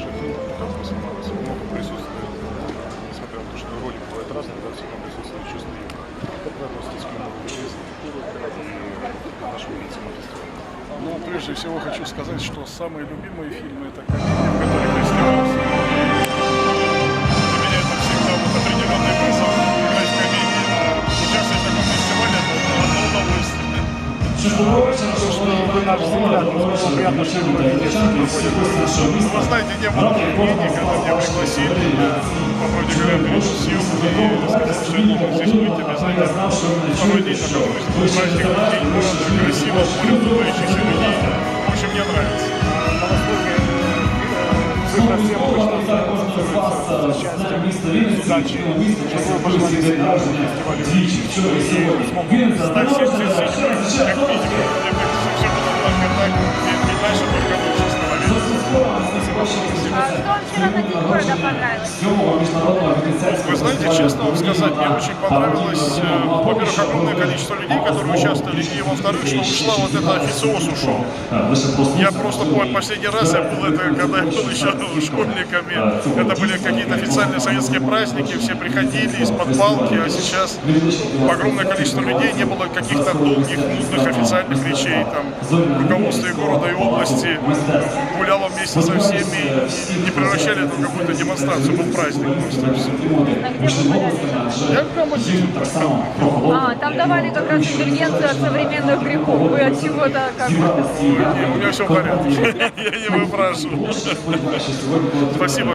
жертвы, как снималось. Много присутствует, несмотря на то, что роли бывают разные, да, все равно присутствует чувство юмора. К юмору в жизни и? Ну, прежде всего хочу сказать, что самые любимые фильмы это комедии, в вы знаете, не было мнений, когда меня пригласили, я, по правде говоря, съемки и сказал, что я должен здесь быть обязательно. Второй день нахожусь, праздник, день города, красиво, море улыбающихся людей. В общем, мне нравится. на Востоке э, цифра всем обычно счастья, удачи, чтобы вы пожелали фестивалю и смогут Стать всем всем как минимум. Мне кажется, все было только так, и, и Вы знаете, честно вам сказать, мне очень понравилось, э, во-первых, огромное количество людей, которые участвовали, и во-вторых, что ушла вот эта официоз ушел. Я просто помню, последний раз я был, это когда я был еще школьниками, это были какие-то официальные советские праздники, все приходили из-под палки, а сейчас огромное количество людей, не было каких-то долгих, нудных официальных речей, там, руководство города, и области. Гуляло вместе со всеми, и не превращали это в какую-то демонстрацию, был праздник просто. А? Я прямо здесь. А, там давали как раз индульгенцию от современных грехов. Вы от чего-то как бы... У меня все в порядке. Я не выпрашиваю. Спасибо.